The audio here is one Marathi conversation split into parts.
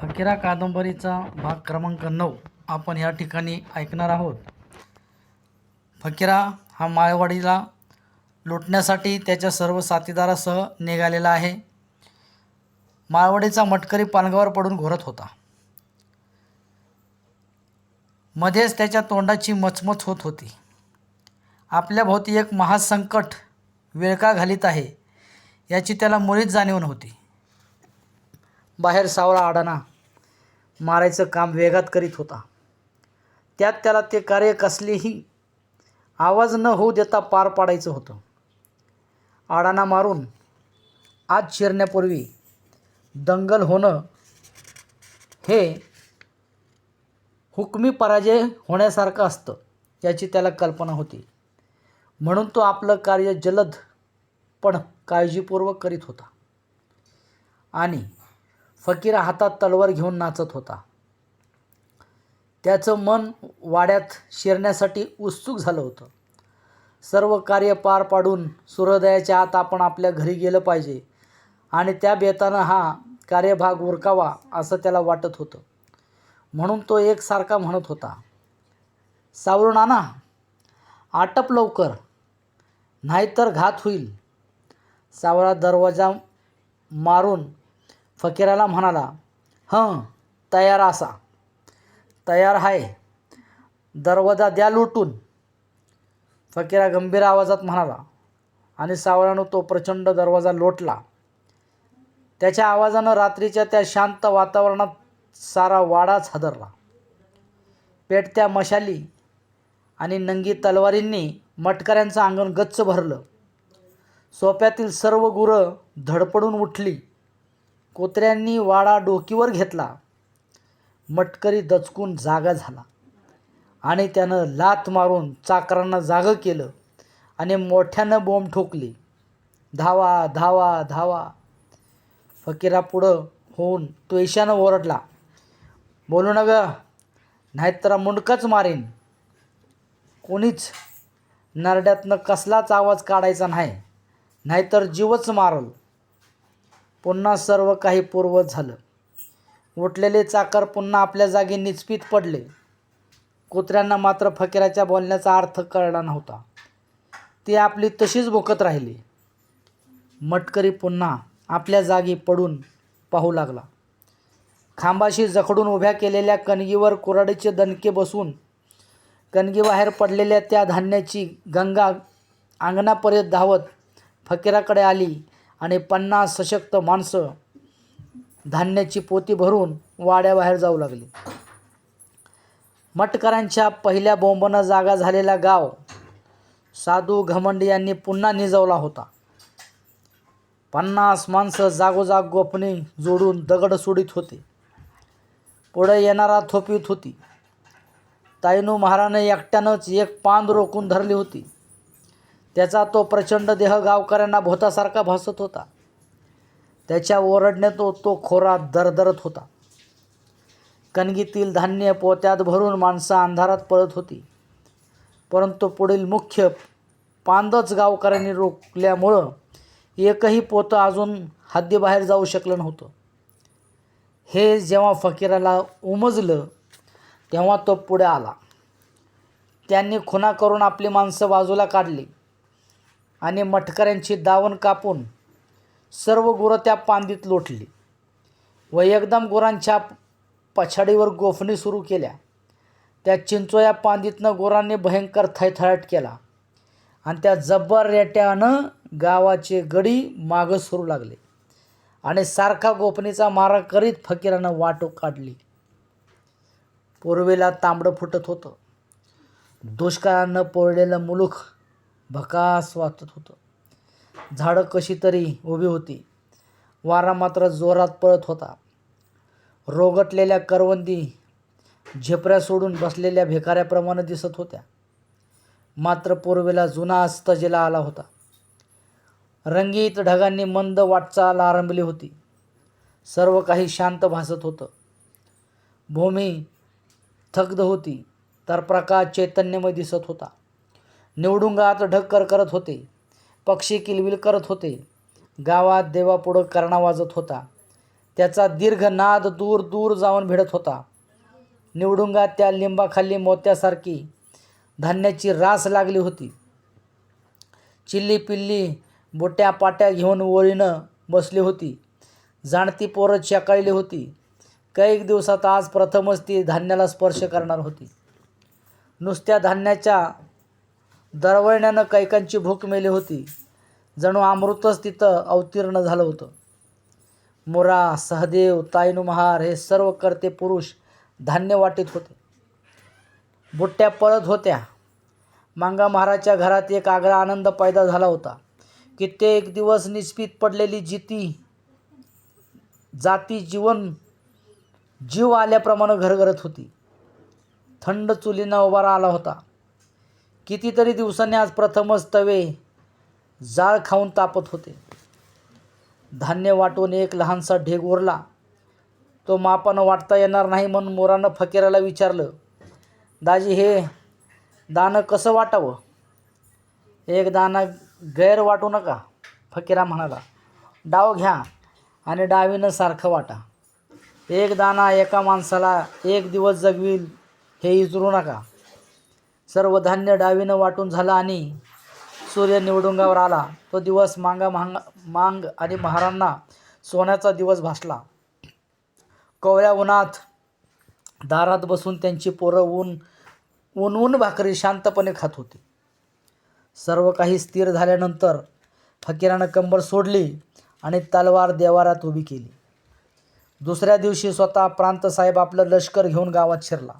फकीरा कादंबरीचा भाग क्रमांक नऊ. आपण या ठिकाणी ऐकणार आहोत. फकीरा हा माळवाडीला लुटण्यासाठी त्याच्या सर्व साथीदारासह निघालेला आहे. माळवाडीचा मटकरी पानगावर पडून घोरत होता. मध्येच त्याच्या तोंडाची मचमच होत होती. आपल्या भोवती एक महासंकट वेळका घालीत आहे याची त्याला मुळीच जाणीव नव्हती. बाहेर सावळा आडाना मारायचं काम वेगात करीत होता. त्यात त्याला ते कार्य कसलेही आवाज न होऊ देता पार पाडायचं होतं. आडाना मारून आज शिरण्यापूर्वी दंगल होणं हे हुकमी पराजय होण्यासारखं असतं याची त्याला कल्पना होती. म्हणून तो आपलं कार्य जलद पण काळजीपूर्वक करीत होता. आणि फकीर हातात तलवार घेऊन नाचत होता. त्याचं मन वाड्यात शिरण्यासाठी उत्सुक झालं होतं. सर्व कार्य पार पाडून सूर्योदयाच्या आत आपण आपल्या घरी गेलं पाहिजे आणि त्या बेतानं हा कार्यभाग उरकावा असं त्याला वाटत होतं. म्हणून तो एकसारखा म्हणत होता सावरून आणा आटप लवकर नाहीतर घात होईल. सावळा दरवाजा मारून फकीराला म्हणाला हं तयार असा. तयार आहे दरवाजा द्या लुटून. फकीरा गंभीर आवाजात म्हणाला आणि सावळानं तो प्रचंड दरवाजा लोटला. त्याच्या आवाजानं रात्रीच्या त्या शांत वातावरणात सारा वाडाच हादरला पेटत्या मशाली आणि नंगी तलवारींनी मटकऱ्यांचं अंगण गच्च भरलं. सोप्यातील सर्व गुरं धडपडून उठली. कोत्र्यांनी वाडा डोकीवर घेतला. मटकरी दचकून जागा झाला. आणि त्यानं लात मारून चाकरांना जागं केलं आणि मोठ्यानं बोंब ठोकली. धावा धावा धावा. फकीरा पुढं होऊन तो ईशानं ओरडला. बोलू न ग नाहीतर मुंडकच मारीन. कोणीच नरड्यातनं कसलाच आवाज काढायचा नाही. नाहीतर जीवच मारल. पुन्हा सर्व काही पूर्वत झालं. उठलेले चाकर पुन्हा आपल्या जागी निचपीत पडले. कुत्र्यांना मात्र फकीराच्या बोलण्याचा अर्थ कळला नव्हता. ती आपली तशीच भोकत राहिली. मटकरी पुन्हा आपल्या जागी पडून पाहू लागला. खांबाशी जखडून उभ्या केलेल्या कणगीवर कुऱ्हाडीचे दणके बसून कणगीबाहेर पडलेल्या त्या धान्याची गंगा अंगणापर्यंत धावत फकीराकडे आली. आणि पन्नास सशक्त माणसं धान्याची पोती भरून वाड्याबाहेर जाऊ लागली. मटकरांच्या पहिल्या बोंबनं जागा झालेला गाव साधू घमंडी यांनी पुन्हा निजवला होता. पन्नास माणसं जागोजाग गोपणे जोडून दगड सोडित होते. पुढे येणारा थोपीत होती. ताईनू महाराने एकट्यानंच एक पान रोखून धरली होती. त्याचा तो प्रचंड देह गावकऱ्यांना भोतासारखा भासत होता. त्याच्या ओरडण्यात तो तो खोरा दरदरत होता. कणगीतील धान्य पोत्यात भरून माणसं अंधारात पळत होती. परंतु पुढील मुख्य पांदच गावकऱ्यांनी रोखल्यामुळं एकही पोतं अजून हद्दीबाहेर जाऊ शकलं नव्हतं. हे जेव्हा फकीराला उमजलं तेव्हा तो पुढे आला. त्यांनी खुना करून आपली माणसं बाजूला काढली. आणि मटकऱ्यांची दावण कापून सर्व गुरं त्या पांदीत लोटली. व एकदम गुरांच्या पछाडीवर गोफणी सुरू केल्या. त्या चिंचोया पांदीतनं गुरांनी भयंकर थैथळाट केला. आणि त्या जब्बर रेट्यानं गावाचे गडी मागं सुरू लागले. आणि सारखा गोपनीचा मारा करीत फकीरानं वाटो काढली. पूर्वेला तांबडं फुटत होतं. दुष्काळानं पोळलेलं मुलूख भकास वाचत होतं. झाडं कशी तरी उभी होती. वारा मात्र जोरात पळत होता. रोगटलेल्या करवंदी झेपऱ्या सोडून बसलेल्या भिकाऱ्याप्रमाणे दिसत होत्या. मात्र पूर्वेला जुना अस्तजेला आला होता. रंगीत ढगांनी मंद वाटचाल आरंभली होती. सर्व काही शांत भासत होतं. भूमी थग्ध होती तर प्रकाश चैतन्यमय दिसत होता. निवडुंगात ढक्कर करत होते. पक्षी किलबिल करत होते. गावात देवापुढं करणा वाजत होता. त्याचा दीर्घ नाद दूर दूर जाऊन भिडत होता. निवडुंगात त्या लिंबाखाली मोत्यासारखी धान्याची रास लागली होती. चिल्ली पिल्ली बोट्या पाट्या घेऊन ओळीनं बसली होती. जाणती पोरं चकाळली होती. कैक दिवसात आज प्रथमच ती धान्याला स्पर्श करणार होती. नुसत्या धान्याच्या दरवळण्यानं कैकांची भूक मेली होती. जणू अमृतच तिथं अवतीर्ण झालं होतं. मुरा सहदेव तायनू महार हे सर्व करते पुरुष धान्य वाटीत होते. बुट्ट्या पळत होत्या. मांगा महाराजच्या घरात एक आगळा आनंद पैदा झाला होता. कित्येक दिवस निस्पित पडलेली जिती जाती जीवन जीव आल्याप्रमाणे घरघरत होती. थंड चुलीनं उभारा आला होता. कितीतरी दिवसांनी आज प्रथमच तवे जाळ खाऊन तापत होते. धान्य वाटून एक लहानसा ढेग उरला. तो मापानं वाटता येणार नाही म्हणून मोरानं फकीराला विचारलं दाजी हे दानं कसं वाटावं? एक दाणं गैर वाटू नका फकीरा म्हणाला. डाव घ्या आणि डावीनं सारखं वाटा. एक दाणा एका माणसाला एक दिवस जगवील हे इचरू नका. सर्व धान्य डावीनं वाटून झालं आणि सूर्य निवडुंगावर आला. तो दिवस मांगा मांग मांग आणि महारांना सोन्याचा दिवस भासला. कोवळ्या उन्हात दारात बसून त्यांची पोरं ऊन ऊन ऊन भाकरी शांतपणे खात होती. सर्व काही स्थिर झाल्यानंतर फकीरानं कंबर सोडली आणि तलवार देवारात उभी केली. दुसऱ्या दिवशी स्वतः प्रांतसाहेब आपलं लष्कर घेऊन गावात शिरला.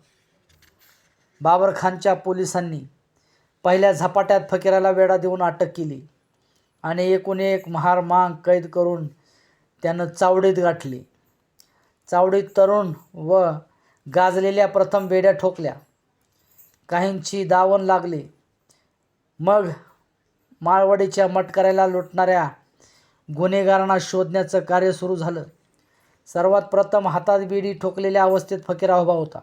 बाबरखानच्या पोलिसांनी पहिल्या झपाट्यात फकीराला वेढा देऊन अटक केली आणि एकूण एक महार मांग कैद करून त्यानं चावडीत गाठली. चावडीत तरुण व गाजलेल्या प्रथम बेड्या ठोकल्या. काहींची दावण लागली. मग माळवडीच्या मटकऱ्याला लुटणाऱ्या गुन्हेगारांना शोधण्याचं कार्य सुरू झालं. सर्वात प्रथम हातात बिडी ठोकलेल्या अवस्थेत फकीरा उभा होता.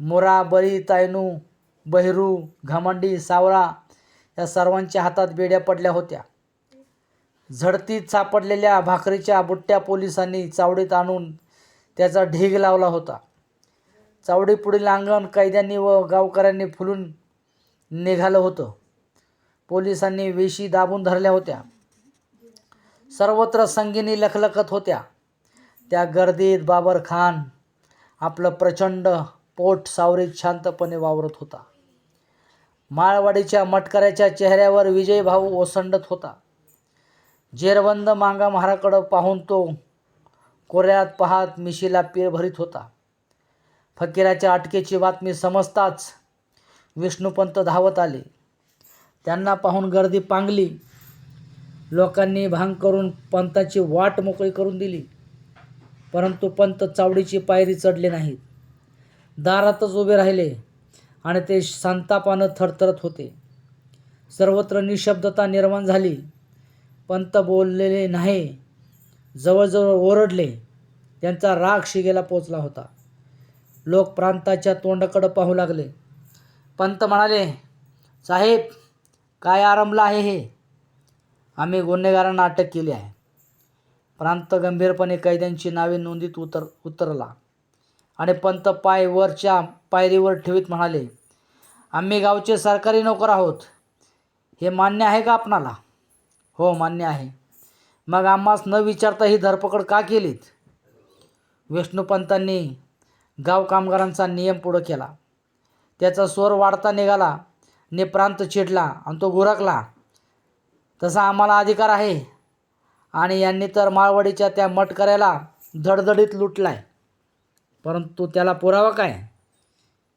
मुरा बळी तायनू बहिरू घमंडी सावळा या सर्वांच्या हातात बेड्या पडल्या होत्या. झडतीत सापडलेल्या भाकरीच्या बुट्ट्या पोलिसांनी चावडीत आणून त्याचा ढीग लावला होता. चावडी पुढील अंगण कैद्यांनी व गावकऱ्यांनी फुलून निघालं होतं. पोलिसांनी वेशी दाबून धरल्या होत्या. सर्वत्र संगिनी लखलखत होत्या. त्या गर्दीत बाबर खान आपलं प्रचंड पोट सावरीत शांतपणे वावरत होता. माळवाडीच्या मटकऱ्याच्या चेहऱ्यावर विजयभाऊ ओसंडत होता. जेरबंद मांगा महाराकडं पाहून तो कोऱ्यात पाहात मिशीला पीर भरीत होता. फकीराच्या अटकेची बातमी समजताच विष्णुपंत धावत आले. त्यांना पाहून गर्दी पांगली. लोकांनी भांग करून पंताची वाट मोकळी करून दिली. परंतु पंत चावडीची पायरी चढले नाहीत. दारातच उभे राहिले आणि ते संतापानं थरथरत होते. सर्वत्र निशब्दता निर्माण झाली. पंत बोललेले नाही. जवळजवळ ओरडले. त्यांचा राग शिगेला पोचला होता. लोक प्रांताच्या तोंडाकडं पाहू लागले. पंत म्हणाले साहेब काय आरंभलं आहे हे? आम्ही गुन्हेगारांना अटक केली आहे. प्रांत गंभीरपणे कैद्यांची नावे नोंदीत उतर उतरला. आणि पंत पाय वरच्या पायरीवर ठेवीत म्हणाले आम्ही गावचे सरकारी नोकर आहोत. हे मान्य आहे का आपणाला? हो मान्य आहे. मग आम्हास न विचारता ही धरपकड का केलीत? विष्णुपंतांनी गाव कामगारांचा नियम पुढं केला. त्याचा स्वर वाढता निघाला ने प्रांत चिडला आणि तो गुरकला तसा आम्हाला अधिकार आहे. आणि यांनी तर माळवडीच्या त्या मटकऱ्याला धडधडीत लुटलाय. परंतु त्याला पुरावा काय?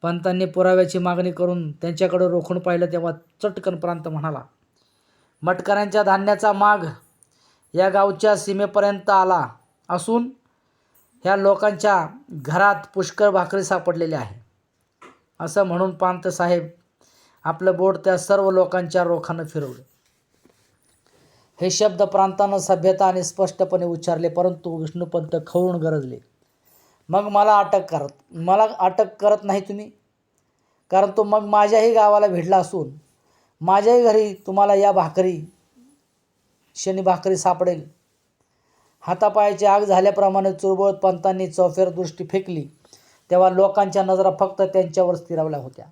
पंतांनी पुराव्याची मागणी करून त्यांच्याकडं रोखून पाहिलं तेव्हा चटकन प्रांत म्हणाला मटकऱ्यांच्या धान्याचा माग या गावच्या सीमेपर्यंत आला असून ह्या लोकांच्या घरात पुष्कळ भाकरी सापडलेली आहे असं म्हणून पांतसाहेब आपलं बोट त्या सर्व लोकांच्या रोखानं फिरवलं. हे शब्द प्रांतानं सभ्यता आणि स्पष्टपणे उच्चारले परंतु विष्णुपंत खवळून गरजले. मग मला अटक करत मला अटक करत नाही तुम्ही. कारण तो मग माझ्याही गावाला भिडला असून माझ्याही घरी तुम्हाला या भाकरी शनी भाकरी सापडेल. हातापायाची आग झाल्याप्रमाणे चुरबुळत पंतांनी चौफेर दृष्टी फेकली. तेव्हा लोकांच्या नजरा फक्त त्यांच्यावर स्थिरावल्या होत्या.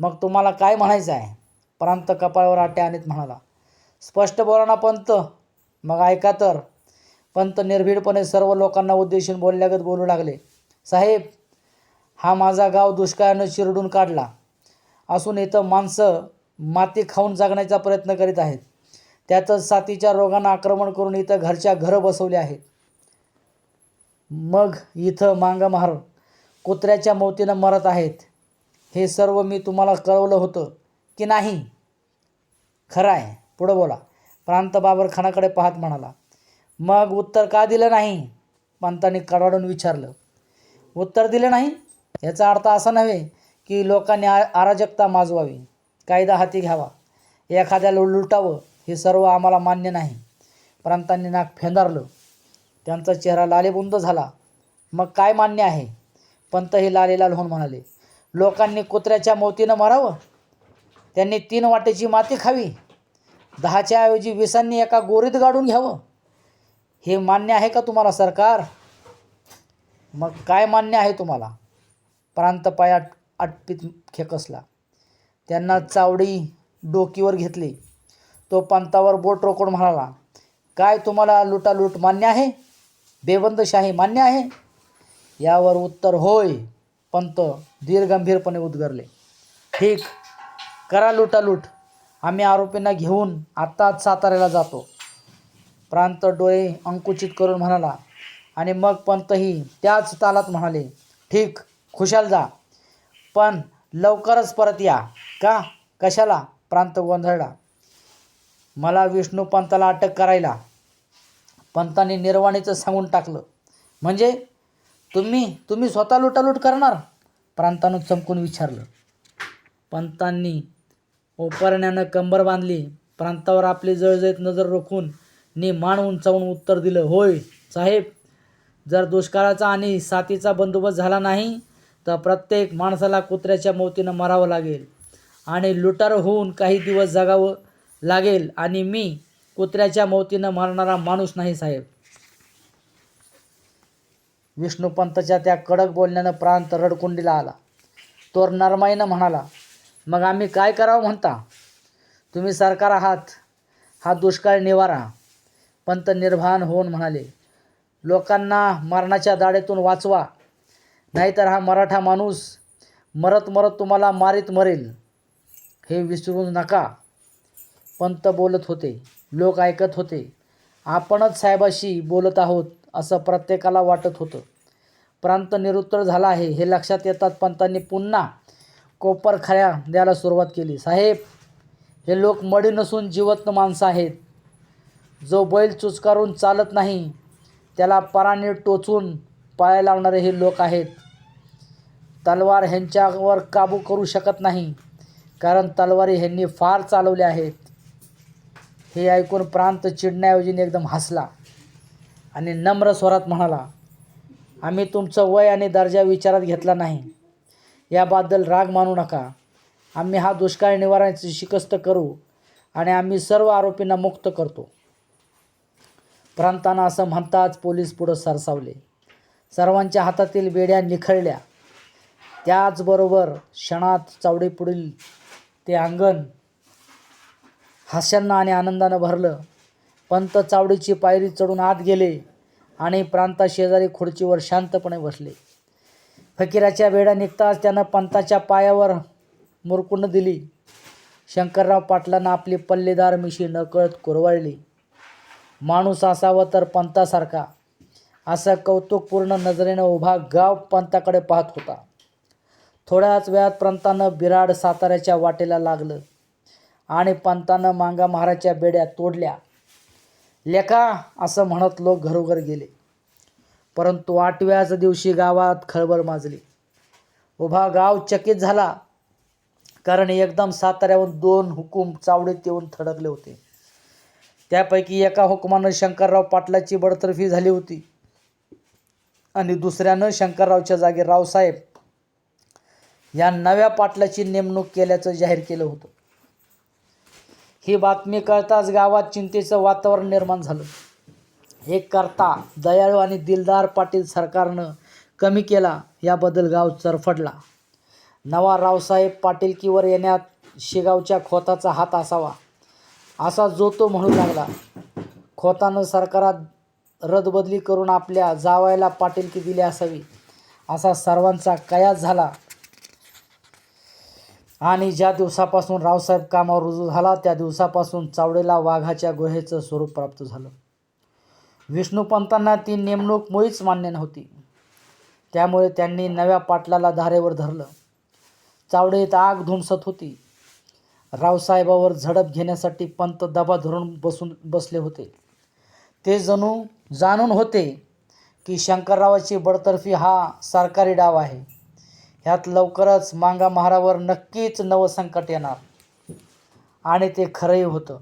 मग तुम्हाला काय म्हणायचं आहे? प्रांत कपाळावर आट्या आणत म्हणाला. स्पष्ट बोला ना पंत. मग ऐका तर. पंत निर्भीडपणे सर्व लोकांना उद्देशून बोलल्यागत बोलू लागले. साहेब हा माझा गाव दुष्काळानं चिरडून काढला. असून इथं माणसं माती खाऊन जगण्याचा प्रयत्न करीत आहेत. त्यातच साथीच्या रोगांना आक्रमण करून इथं घरच्या घरं बसवली आहेत. मग इथं मांगमहार कुत्र्याच्या मौतीनं मरत आहेत. हे सर्व मी तुम्हाला कळवलं होतं की नाही? खरं आहे. पुढं बोला. प्रांत बाबरखानाकडे पाहत म्हणाला. मग उत्तर का दिलं नाही? पंतांनी कडाडून विचारलं. उत्तर दिलं नाही? याचा अर्थ असा नव्हे की लोकांनी आ अराजकता माजवावी. कायदा हाती घ्यावा. एखाद्याला लुटावं हे सर्व आम्हाला मान्य नाही. प्रांतांनी नाक फेंदारलं. त्यांचा चेहरा लालेबुंद झाला. मग काय मान्य आहे? पंत हे लालेलाल होऊन म्हणाले लोकांनी कुत्र्याच्या मोतीनं मारावं? त्यांनी तीन वाटेची माती खावी. दहाच्या ऐवजी विसांनी एका गोरीत गाडून घ्यावं? हे मान्य आहे का तुम्हाला सरकार? मग काय मान्य आहे तुम्हाला? प्रांतपाय आट आटपीत खेकसला त्यांना चावडी डोकीवर घेतली. तो पंतावर बोट रोखून म्हणाला काय तुम्हाला लुटालूट मान्य आहे? बेबंदशाही मान्य आहे? यावर उत्तर होय पंत धीरगंभीरपणे उद्गरले. ठीक करा लुटालूट. आम्ही आरोपींना घेऊन आत्ताच साताऱ्याला जातो. प्रांत डोळे अंकुचित करून म्हणाला. आणि मग पंतही त्याच तालात म्हणाले ठीक खुशाल जा. पण लवकरच परत या. का? कशाला? प्रांत गोंधळला. मला विष्णू पंताला अटक करायला. पंतांनी निर्वाणीचं सांगून टाकलं. म्हणजे? तुम्ही तुम्ही स्वतः लुटालूट करणार? प्रांतानं चमकून विचारलं. पंतांनी ओपरण्यानं कंबर बांधली. प्रांतावर आपली जळजळीत नजर रोखून नी मान उंचावून उत्तर दिलं. होय साहेब जर दुष्काळाचा आणि साथीचा बंदोबस्त झाला नाही तर प्रत्येक माणसाला कुत्र्याच्या मोतीनं मारावं लागेल आणि लुटार होऊन काही दिवस जगावं लागेल आणि मी कुत्र्याच्या मोतीनं मारणारा माणूस नाही साहेब. विष्णुपंतच्या त्या कडक बोलण्यानं प्रांत रडकुंडीला आला. तो नरमाईनं म्हणाला मग आम्ही काय करावं म्हणता? तुम्ही सरकार आहात. हा दुष्काळ निवारा. पंत निर्भान होऊन म्हणाले लोकांना मरणाच्या दाढेतून वाचवा नाहीतर हा मराठा माणूस मरत मरत तुम्हाला मारीत मरेल. हे विसरू नका पंत बोलत होते लोक ऐकत होते आपणच साहेबाशी बोलत आहोत असं प्रत्येकाला वाटत होतं. प्रांत निरुत्तर झाला आहे हे लक्षात येतात पंतांनी पुन्हा कोपर खऱ्या द्यायला सुरुवात केली. साहेब हे लोक मडी नसून जिवंत माणसं आहेत. जो बैल चुचकारून चालत नाही त्याला पराने टोचून पाया लावणारे हे लोक आहेत. तलवार ह्यांच्यावर काबू करू शकत नाही कारण तलवारी ह्यांनी फार चालवल्या आहेत. हे ऐकून प्रांत चिडण्याऐवजीने एकदम हसला आणि नम्र स्वरात म्हणाला आम्ही तुमचं वय आणि दर्जा विचारात घेतला नाही. याबद्दल राग मानू नका. आम्ही हा दुष्काळ निवारणाची शिकस्त करू आणि आम्ही सर्व आरोपींना मुक्त करतो. प्रांतानं असं म्हणताच पोलीस पुढं सरसावले. सर्वांच्या हातातील बेड्या निखळल्या. त्याचबरोबर क्षणात चावडीपुढील ते अंगण हास्यांना आणि आनंदानं भरलं. पंत चावडीची पायरी चढून आत गेले आणि प्रांता शेजारी खुर्चीवर शांतपणे बसले. फकीराच्या वेड्या निघताच त्यानं पंताच्या पायावर मुरकुंड दिली. शंकरराव पाटलांना आपली पल्लेदार मिशी नकळत कुरवाळली. माणूस असावा तर पंतासारखा. असं कौतुकपूर्ण नजरेनं उभा गाव पंताकडे पाहत होता. थोड्याच वेळात पंतानं बिराड साताऱ्याच्या वाटेला लागलं आणि पंतानं मांगा महाराजच्या बेड्या तोडल्या. लेखा असं म्हणत लोक घरोघर गेले. परंतु आठव्याच दिवशी गावात खळबळ माजली. उभा गाव चकित झाला. कारण एकदम साताऱ्याहून दोन हुकूम चावडीत येऊन थडकले होते. त्यापैकी एका हुकमानं शंकरराव पाटलाची बडतर्फी झाली होती. आणि दुसऱ्यानं शंकररावच्या जागी रावसाहेब या नव्या पाटलाची नेमणूक केल्याचं जाहीर केलं होतं. ही बातमी कळताच गावात चिंतेचं वातावरण निर्माण झालं. एक करता दयाळू आणि दिलदार पाटील सरकारनं कमी केला याबद्दल गाव चरफडला. नवा रावसाहेब पाटीलकीवर येण्यात शेगावच्या खोताचा हात असावा. असा जो तो म्हणू लागला खोतानं सरकारात रदबदली करून आपल्या जावायला पाटीलकी दिली असावी असा सर्वांचा कयास झाला. आणि ज्या दिवसापासून रावसाहेब कामावर रुजू झाला त्या दिवसापासून चावडेला वाघाच्या गुहेचं स्वरूप प्राप्त झालं. विष्णुपंतांना ती नेमणूक मुळीच मान्य नव्हती. त्यामुळे त्यांनी नव्या पाटलाला धारेवर धरलं. चावडेत आग धुमसत होती. रावसाहेबावर झडप घेण्यासाठी पंत दबा धरून बसून बसले होते. ते जणू जाणून होते की शंकररावाची बडतर्फी हा सरकारी डाव आहे. ह्यात लवकरच मांगा महारावर नक्कीच नवं संकट येणार. आणि ते खरंही होतं.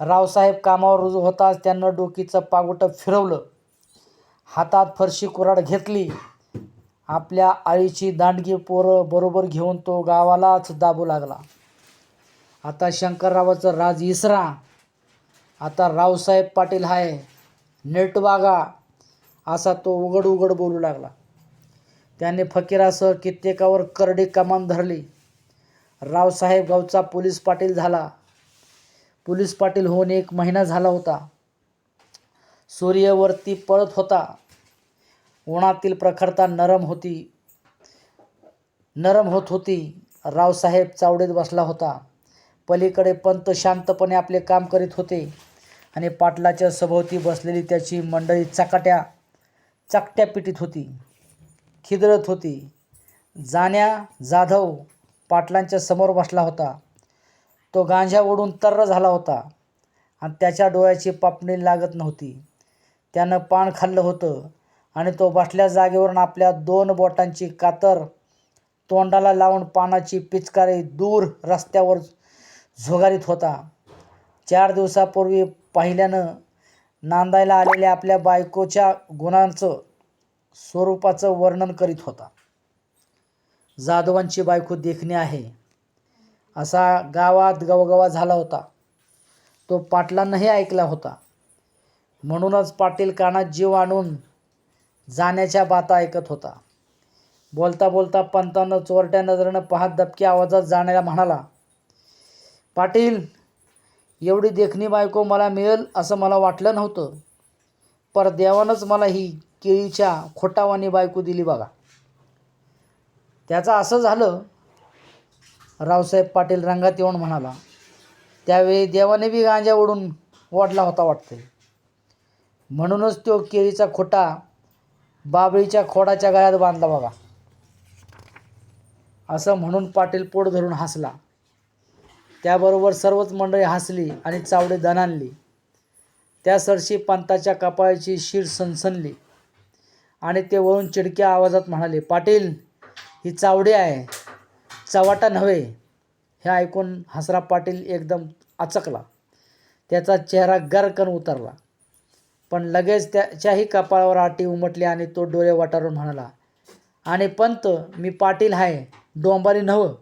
रावसाहेब कामावर रुजू होताच त्यांना डोकीचं पागोटं फिरवलं. हातात फरशी कुराड घेतली. आपल्या आईची दांडगी पोरं बरोबर घेऊन तो गावालाच दाबू लागला. आता शंकररावाचं राज इसरा. आता रावसाहेब पाटील हाय. नेट वागा. असा तो उघड उघड बोलू लागला. त्याने फकीरासह कित्येकावर करडी कमान धरली. रावसाहेब गावचा पोलीस पाटील झाला. पोलीस पाटील होऊन एक महिना झाला होता. सूर्यवरती पळत होता. उन्हातील प्रखरता नरम होती. नरम होत होती. रावसाहेब चावडीत बसला होता. पलीकडे पंत शांतपणे आपले काम करीत होते आणि पाटलाच्या सभोवती बसलेली त्याची मंडळी चकाट्या चकट्या पिटीत होती खिदळत होती. जाण्या जाधव पाटलांच्या समोर बसला होता. तो गांजा ओढून तर्र झाला होता आणि त्याच्या डोळ्याची पापणी लागत नव्हती. त्यानं पान खाल्लं होतं आणि तो बसल्या जागेवरून आपल्या दोन बोटांची कातर तोंडाला लावून पानाची पिचकारी दूर रस्त्यावर झोगारीत होता. चार दिवसापूर्वी पाहिल्यानं नांदायला आलेल्या आपल्या बायकोच्या गुणांचं स्वरूपाचं वर्णन करीत होता. जाधवांची बायको देखणी आहे. असा गावात गवगवा झाला होता. तो पाटलांनाही ऐकला होता. म्हणूनच पाटील कानात जीव आणून जाण्याच्या बाता ऐकत होता. बोलता बोलता पंतानं चोरट्या नजरेनं पाहत दबक्या आवाजात जाण्याला म्हणाला पाटील एवढी देखणी बायको मला मिळेल असं मला वाटलं नव्हतं. पर देवानंच मला ही केळीच्या खोटावानी बायको दिली बघा. त्याचं असं झालं रावसाहेब पाटील रंगात येऊन म्हणाला त्यावेळी देवाने बी गांजा ओढून वाढला होता वाटते म्हणूनच तो केळीचा खोटा बाबळीच्या खोडाच्या गळ्यात बांधला बघा. असं म्हणून पाटील पोट धरून हसला. त्याबरोबर सर्वच मंडळी हसली आणि चावडे दणानली त्या सरशी पंताच्या कपाळाची शीर सनसनली. आणि ते वळून चिडक्या आवाजात म्हणाले पाटील ही चावडी आहे. चवाटा नव्हे. हे ऐकून हसरा पाटील एकदम अचकला. त्याचा चेहरा गरकन उतरला. पण लगेच त्याच्याही कपाळावर आटी उमटली आणि तो डोळे वाटारून म्हणाला आणि पंत मी पाटील आहे. डोंबारी नव्ह.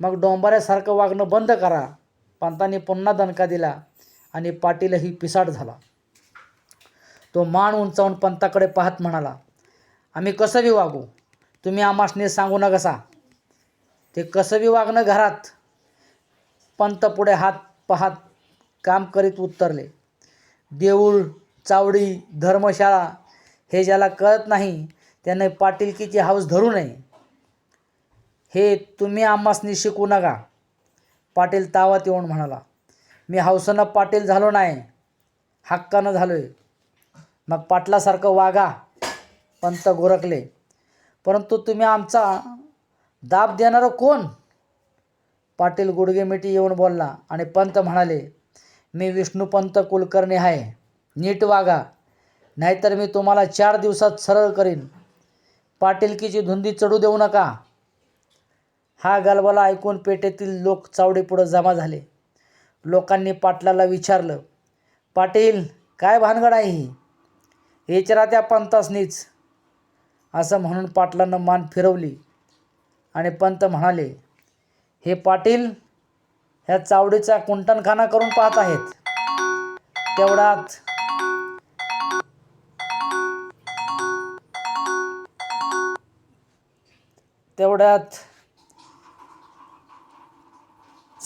मग डोंबाऱ्यासारखं वागणं बंद करा. पंतांनी पुन्हा दणका दिला आणि पाटीलही पिसाट झाला. तो मान उंचावून पंताकडे पाहत म्हणाला आम्ही कसं बी वागू? तुम्ही आमासने सांगू न कसा ते कसं बी वागणं घरात? पंत पुढे हात पाहत काम करीत उत्तरले देऊळ चावडी धर्मशाळा हे ज्याला कळत नाही त्याने पाटीलकीची हाऊस धरू नये. हे तुम्ही आम्हासनी शिकू नका. पाटील तावात येऊन म्हणाला मी हौसनं पाटील झालो नाही. हक्कानं झालो आहे मग पाटलासारखं वागा. पंत गोरखले परंतु तुम्ही आमचा दाब देणारं कोण? पाटील गुडगे मिठी येऊन बोलला आणि पंत म्हणाले मी विष्णुपंत कुलकर्णी आहे. नीट वागा. नाहीतर मी तुम्हाला चार दिवसात सरळ करीन. पाटीलकीची धुंदी चढू देऊ नका. हा गलबला ऐकून पेटेतील लोक चावडीपुढं जमा झाले. लोकांनी पाटलाला विचारलं पाटील काय भानगड आहे ही? येचरा त्या पंतासनीच. असं म्हणून पाटलानं मान फिरवली आणि पंत म्हणाले हे पाटील ह्या चावडीचा कुंटणखाना करून पाहत आहेत. तेवढ्यात तेवढ्यात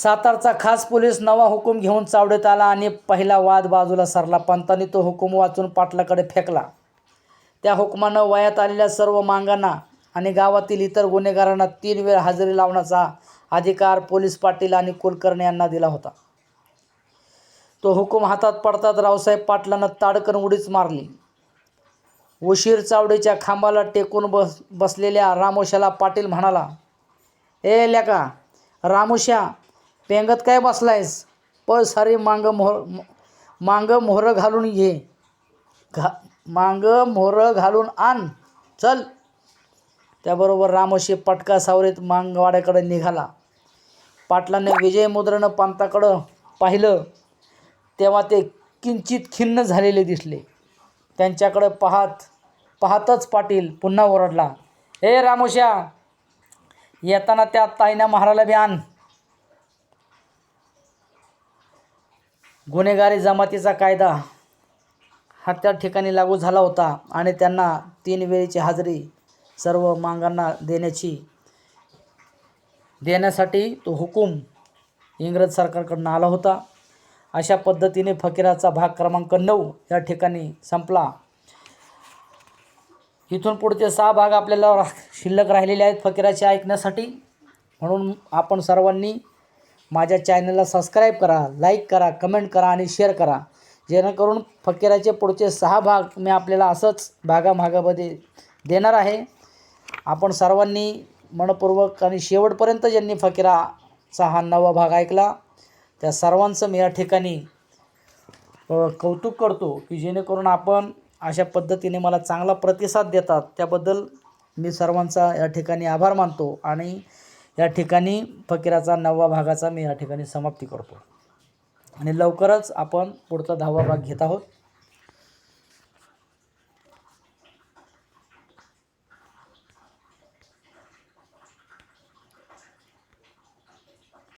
सातारचा खास पोलीस नवा हुकूम घेऊन चावडीत आला आणि पहिला वाद बाजूला सरला पंतांनी तो हुकूम वाचून पाटलाकडे फेकला. त्या हुकमानं वयात आलेल्या सर्व मांगांना आणि गावातील इतर गुन्हेगारांना तीन वेळ हजेरी लावण्याचा अधिकार पोलीस पाटील आणि कुलकर्णी यांना दिला होता. तो हुकूम हातात पडतात रावसाहेब पाटलानं ताडकन उडीच मारली. उशीर चावडीच्या खांबाला टेकून बस बसलेल्या रामोशाला पाटील म्हणाला ए लेका रामोशा पेंगत काय बसलायस? पळ सारी मांग मोहर मांग मोहरं घालून ये. घा मांग मोहरं घालून आण. चल. त्याबरोबर रामोशी पटका सावरीत मांगवाड्याकडे निघाला. पाटलाने विजय मुद्रानं पंताकडं पाहिलं. तेव्हा ते किंचित खिन्न झालेले दिसले. त्यांच्याकडे पाहत पाहतच पाटील पुन्हा ओरडला हे रामोश्या येताना त्या ताईना महाराला बी आण. गुन्हेगारी जमातीचा कायदा हा त्या ठिकाणी लागू झाला होता आणि त्यांना तीन वेळेची हाजरी सर्व मांगांना देण्याची देण्यासाठी तो हुकूम इंग्रज सरकारकडून आला होता. अशा पद्धतीने फकीराचा भाग क्रमांक नऊ या ठिकाणी संपला. इथून पुढचे सहा भाग आपल्याला रा- शिल्लक राहिलेले आहेत फकीराचे ऐकण्यासाठी. म्हणून आपण सर्वांनी माझ्या चॅनलला सबस्क्राईब करा लाईक करा कमेंट करा आणि शेअर करा. जेणेकरून फकीराचे पुढचे सहा भाग मी आपल्याला असंच भागाभागामध्ये देणार आहे. आपण सर्वांनी मनपूर्वक आणि शेवटपर्यंत ज्यांनी फकीराचा हा नवा भाग ऐकला त्या सर्वांचं मी या ठिकाणी कौतुक करतो की जेणेकरून आपण अशा पद्धतीने मला चांगला प्रतिसाद देतात. त्याबद्दल मी सर्वांचा या ठिकाणी आभार मानतो आणि या ठिकाणी फकीराचा नववा भागाचा मी या ठिकाणी समाप्ती करतो. आणि लवकरच आपण पुढचा दहावा भाग घेत आहोत.